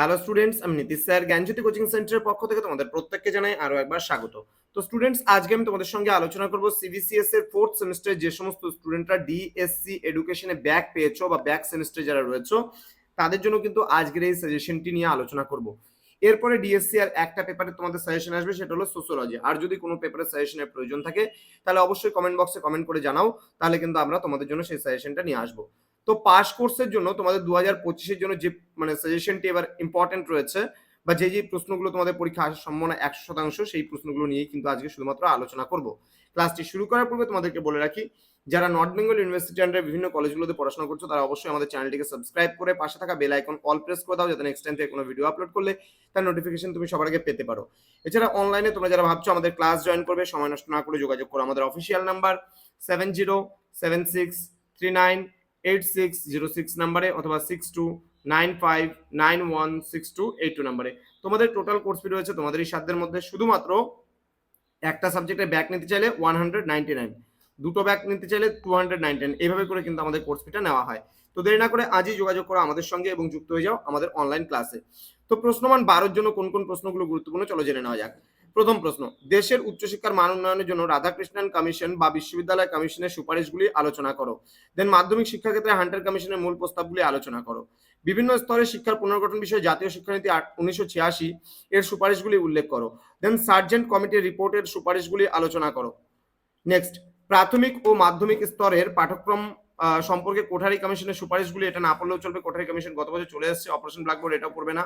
Hello students আমি Nitish sir জ্ঞানজ্যোতি coaching সেন্টারের পক্ষ থেকে তোমাদের প্রত্যেককে জানাই আরও একবার স্বাগত। তো স্টুডেন্টস আজকে আমি তোমাদের সঙ্গে আলোচনা করব সিবিসিএস এর ফোর্থ সেমিস্টার যে সমস্ত স্টুডেন্টরা ডিএসসি এডুকেশনে ব্যাক পেয়েছ বা ব্যাক সেমিস্টারে যারা রয়েছে, তাদের জন্য কিন্তু আজকের এই সাজেশনটি নিয়ে আলোচনা করব। এরপরে ডিএসসি আর একটা পেপারে তোমাদের সাজেশন আসবে, সেটা হলো সোশ্যোলজি আর যদি কোনো পেপারের সাজেশনের প্রয়োজন থাকে, তাহলে অবশ্যই কমেন্ট বক্সে কমেন্ট করে জানাও, তাহলে কিন্তু আমরা তোমাদের জন্য সেই সাজেশনটা নিয়ে আসব। তো পাস কোর্সের জন্য তোমাদের দু হাজার পঁচিশের জন্য যে মানে সাজেশনটি এবার ইম্পর্টেন্ট রয়েছে বা যে যে প্রশ্নগুলো তোমাদের পরীক্ষা আসার সম্ভাবনা একশো শতাংশ, সেই প্রশ্নগুলো নিয়েই কিন্তু আজকে শুধুমাত্র আলোচনা করব। ক্লাসটি শুরু করার পূর্বে তোমাদেরকে বলে রাখি, যারা নর্থ বেঙ্গল ইউনিভার্সিটি আন্ডারে বিভিন্ন কলেজগুলোতে পড়াশোনা করছ, তারা অবশ্যই আমাদের চ্যানেলটিকে সাবস্ক্রাইব করে পাশে থাকা বেল আইকন অল প্রেস করে দাও, যাতে নেক্সট টাইম থেকে কোনো ভিডিও আপলোড করলে তার নোটিফিকেশন তুমি সবার আগে পেতে পারো। এছাড়া অনলাইনে তোমরা যারা ভাবছ আমাদের ক্লাস জয়েন করবে, সময় নষ্ট না করে যোগাযোগ করো আমাদের official number seven zero seven six three nine eight six zero six নাম্বারে অথবা six two nine five nine one six two eight two নাম্বারে। তোমাদের টোটাল কোর্স ফি রয়েছে তোমাদের এই সাধ্যের মধ্যে শুধুমাত্র একটা সাবজেক্টে ব্যাক নিতে চাইলে ওয়ান হান্ড্রেড নাইনটি নাইন দুটো ব্যাক নিতে চাইলে টু হান্ড্রেড নাইন এইভাবে করে কিন্তু আমাদের কোর্স ফিটা নেওয়া হয়। তো দেরি না করে আজই যোগাযোগ করো আমাদের সঙ্গে এবং যুক্ত হয়ে যাও আমাদের অনলাইন ক্লাসে তো প্রশ্নমান বারোর জন্য কোন কোন প্রশ্নগুলো গুরুত্বপূর্ণ চলো জেনে নেওয়া যাক। প্রথম প্রশ্ন, দেশের উচ্চশিক্ষার মান উন্নয়নের জন্য রাধাকৃষ্ণন কমিশন বা বিশ্ববিদ্যালয় কমিশনের সুপারিশগুলি আলোচনা করো। দেন মাধ্যমিক শিক্ষা ক্ষেত্রে হান্টার কমিশনের মূল প্রস্তাবগুলি আলোচনা করো। বিভিন্ন স্তরে শিক্ষার পুনর্গঠন বিষয়ে জাতীয় শিক্ষানীতি উনিশশো ছিয়াশি এর সুপারিশগুলি উল্লেখ করো। দেন সার্জেন্ট কমিটির রিপোর্টের সুপারিশগুলি আলোচনা করো। নেক্সট প্রাথমিক ও মাধ্যমিক স্তরের পাঠ্যক্রম সম্পর্কে কোঠারি কমিশনের সুপারিশগুলি, এটা না পড়লেও চলবে, কোঠারি কমিশন গত বছর চলে এসেছে অপারেশন ব্ল্যাকবোর্ড এটাও পড়বে না।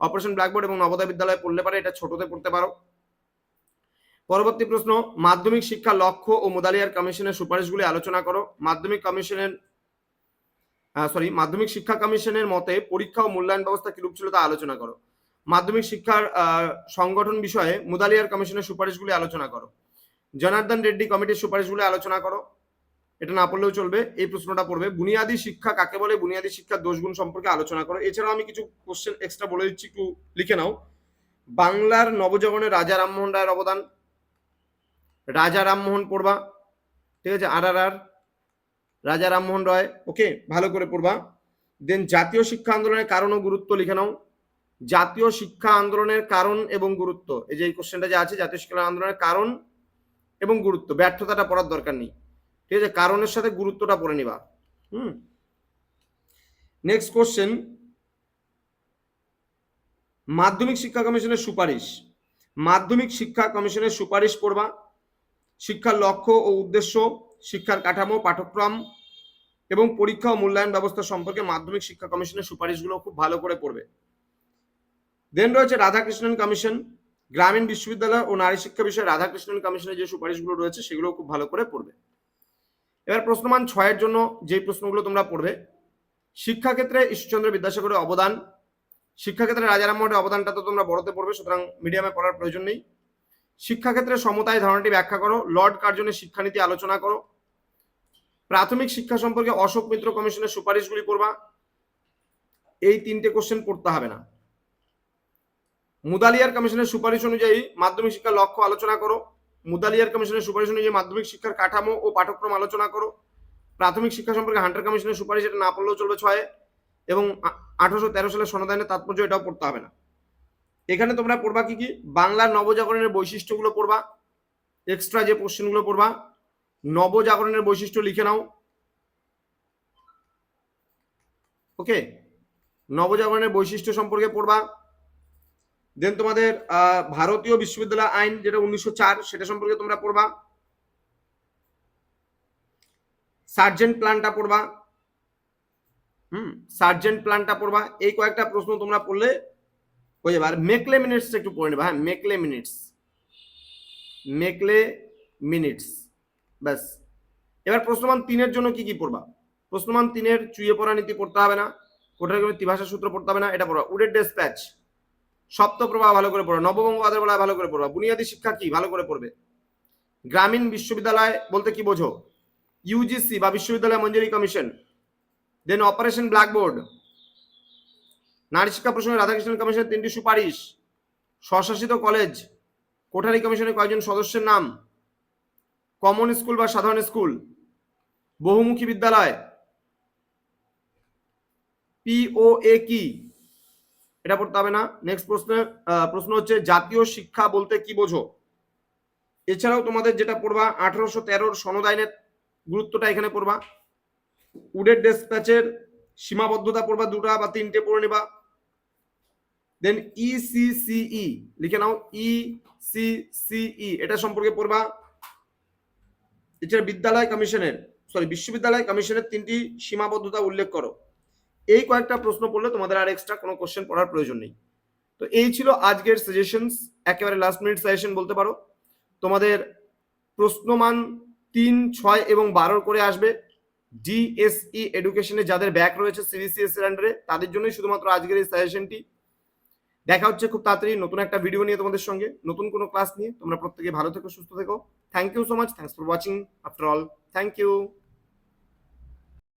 অপারেশন ব্ল্যাকবোর্ড এবং নবোদয় বিদ্যালয়ে পড়লে পারে, এটা ছোটতে পড়তে পারো। পরবর্তী প্রশ্ন, মাধ্যমিক শিক্ষা লক্ষ্য ও মোদালিয়ার কমিশনের সুপারিশগুলি আলোচনা করো। মাধ্যমিক কমিশনের সরি মাধ্যমিক শিক্ষা কমিশনের মতে পরীক্ষা ও মূল্যায়ন ব্যবস্থা কিরূপ ছিল তা আলোচনা করো। মাধ্যমিক শিক্ষার সংগঠন বিষয়ে মুদালিয়ার কমিশনের সুপারিশগুলি আলোচনা করো। জনার্দন রেড্ডি কমিটির সুপারিশগুলি আলোচনা করো। এটা না পড়লেও চলবে, এই প্রশ্নটা পড়বে। বুনিয়াদী শিক্ষা কাকে বলে? বুনিয়াদী শিক্ষার দোষগুণ সম্পর্কে আলোচনা করো। এছাড়াও আমি কিছু কোশ্চেন এক্সট্রা বলে দিচ্ছি, একটু লিখে নাও। বাংলার নবজাগরণে রাজা রামমোহন রায়ের অবদান রাজা রামমোহন পড়বা, ঠিক আছে? আর আর আর রাজা রামমোহন রায়, ওকে? ভালো করে পড়বা। দেন জাতীয় শিক্ষা আন্দোলনের কারণ ও গুরুত্ব লিখে নাও। জাতীয় শিক্ষা আন্দোলনের কারণ এবং গুরুত্ব, এই যে এই কোশ্চেনটা যে আছে, জাতীয় শিক্ষা আন্দোলনের কারণ এবং গুরুত্ব, ব্যর্থতাটা পড়ার দরকার নেই। ঠিক আছে? কারণের সাথে গুরুত্বটা পড়ে নিবা। হুম? নেক্সট কোশ্চেন মাধ্যমিক শিক্ষা কমিশনের সুপারিশ। মাধ্যমিক শিক্ষা কমিশনের সুপারিশ পড়বা। শিক্ষার লক্ষ্য ও উদ্দেশ্য, শিক্ষার কাঠামো, পাঠ্যক্রম এবং পরীক্ষা ও মূল্যায়ন ব্যবস্থা সম্পর্কে মাধ্যমিক শিক্ষা কমিশনের সুপারিশগুলো খুব ভালো করে পড়বে। দেন রয়েছে রাধাকৃষ্ণন কমিশন, গ্রামীণ বিশ্ববিদ্যালয় ও নারী শিক্ষা বিষয়ে রাধাকৃষ্ণন কমিশনের যে সুপারিশগুলো রয়েছে সেগুলো খুব ভালো করে পড়বে। এবার প্রশ্নমান ছয়ের জন্য যে প্রশ্নগুলো তোমরা পড়বে, শিক্ষাক্ষেত্রে ঈশ্বরচন্দ্র বিদ্যাসাগরের অবদান, শিক্ষাক্ষেত্রে রাজারামমোহনের অবদানটা তো তোমরা বড়তে পড়বে, সুতরাং মিডিয়ামে পড়ার প্রয়োজন নেই। শিক্ষাক্ষেত্রে সমতায় ধারণাটি ব্যাখ্যা করো। লর্ড কার্জনের শিক্ষানীতি আলোচনা করো। প্রাথমিক শিক্ষা সম্পর্কে অশোক মিত্র কমিশনের সুপারিশগুলি পড়বা। এই তিনটে কোশ্চেন পড়তে হবে না। মুদালিয়ার কমিশনের সুপারিশ অনুযায়ী মাধ্যমিক শিক্ষার লক্ষ্য আলোচনা করো। মুদালিয়ার কমিশনের সুপারিশ অনুযায়ী মাধ্যমিক শিক্ষার কাঠামো ও পাঠ্যক্রম আলোচনা করো। প্রাথমিক শিক্ষা সম্পর্কে হান্টার কমিশনের সুপারিশ এটা না পড়লেও চলবে ছয়ে। এবং আঠারোশো তেরো সালের সনদায়নের তাৎপর্য এটাও পড়তে হবে না। এখানে তোমরা পড়বা কি কি? বাংলার নবজাগরণের বৈশিষ্ট্যগুলো পড়বা। এক্সট্রা যে কোশ্চেনগুলো পড়বা, নবজাগরণের বৈশিষ্ট্য লিখে নাও। ওকে নবজাগরণের বৈশিষ্ট্য সম্পর্কে পড়বা। দেন তোমাদের ভারতীয় বিশ্ববিদ্যালয় আইন যেটা উনিশশো চার, সেটা সম্পর্কে তোমরা পড়বা। সার্জেন্ট প্ল্যানটা পড়বা। হুম? সার্জেন্ট প্ল্যানটা পড়বা। এই কয়েকটা প্রশ্ন তোমরা পড়লে যাবে? আর মেকলে মিনিটস একটু পড়ে নেবা। হ্যাঁ মেকলে মিনিটস মেকলে মিনিটস ব্যাস। এবার প্রশ্নমান তিনের জন্য কি কি পড়বা? প্রশ্নমান তিনের চুয়ে পড়া নীতি পড়তে হবে না। কোঠার ত্রিভাষা সূত্র পড়তে হবে না, এটা পড়বা। উডের ডেসপ্যাচ সপ্তপ্রভা ভালো করে পড়বা। নববঙ্গ আদারবেলা ভালো করে পড়বা। বুনিয়াদী শিক্ষা কি? ভালো করে পড়বে। গ্রামীণ বিশ্ববিদ্যালয় বলতে কি বোঝো? ইউজিসি বা বিশ্ববিদ্যালয় মঞ্জুরি কমিশন। দেন অপারেশন ব্ল্যাকবোর্ড নারী শিক্ষা প্রসঙ্গে রাধাকৃষ্ণন কমিশনের তিনটি সুপারিশ। স্বশাসিত কলেজ কোঠারি কমিশনের কয়েকজন সদস্যের নাম। কমন স্কুল বা সাধারণ স্কুল। বহুমুখী বিদ্যালয়। পিওএ কি? এটা পড়তে হবে না। নেক্সট প্রশ্নের আহ, প্রশ্ন হচ্ছে জাতীয় শিক্ষা বলতে কি বোঝো? এছাড়াও তোমাদের যেটা পড়বা আঠারোশো তেরোর সনদ আইনের গুরুত্বটা এখানে পড়বা। উডের ডেসপ্যাচের সীমাবদ্ধতা পড়বা, দুটা বা তিনটে পড়ে নেবা। দেন ইসিসিই লিখে নাও E ইসিসিই এটা সম্পর্কে পড়বা। এছাড়া বিদ্যালয় কমিশনের সরি বিশ্ববিদ্যালয় কমিশনের তিনটি সীমাবদ্ধতা উল্লেখ করো। এই কয়েকটা প্রশ্ন পড়লে তোমাদের আর এক্সট্রা কোনো কোশ্চেন পড়ার প্রয়োজন নেই। তো এই ছিল আজকের সাজেশনস একেবারে লাস্ট মিনিট সাজেশন বলতে পারো। তোমাদের প্রশ্নমান তিন, ছয় এবং বারোর করে আসবে। ডিএসই এডুকেশনে যাদের ব্যাক রয়েছে সিবিসিএস এর আন্ডারে তাদের জন্যই শুধুমাত্র আজকের এই সাজেশনটি দেখা হচ্ছে খুব তাড়াতাড়ি নতুন একটা ভিডিও নিয়ে তোমাদের সঙ্গে, নতুন কোনো ক্লাস নিয়ে। তোমরা প্রত্যেকে ভালো থেকো, সুস্থ থেকো। Thank you so much thanks for watching after all thank you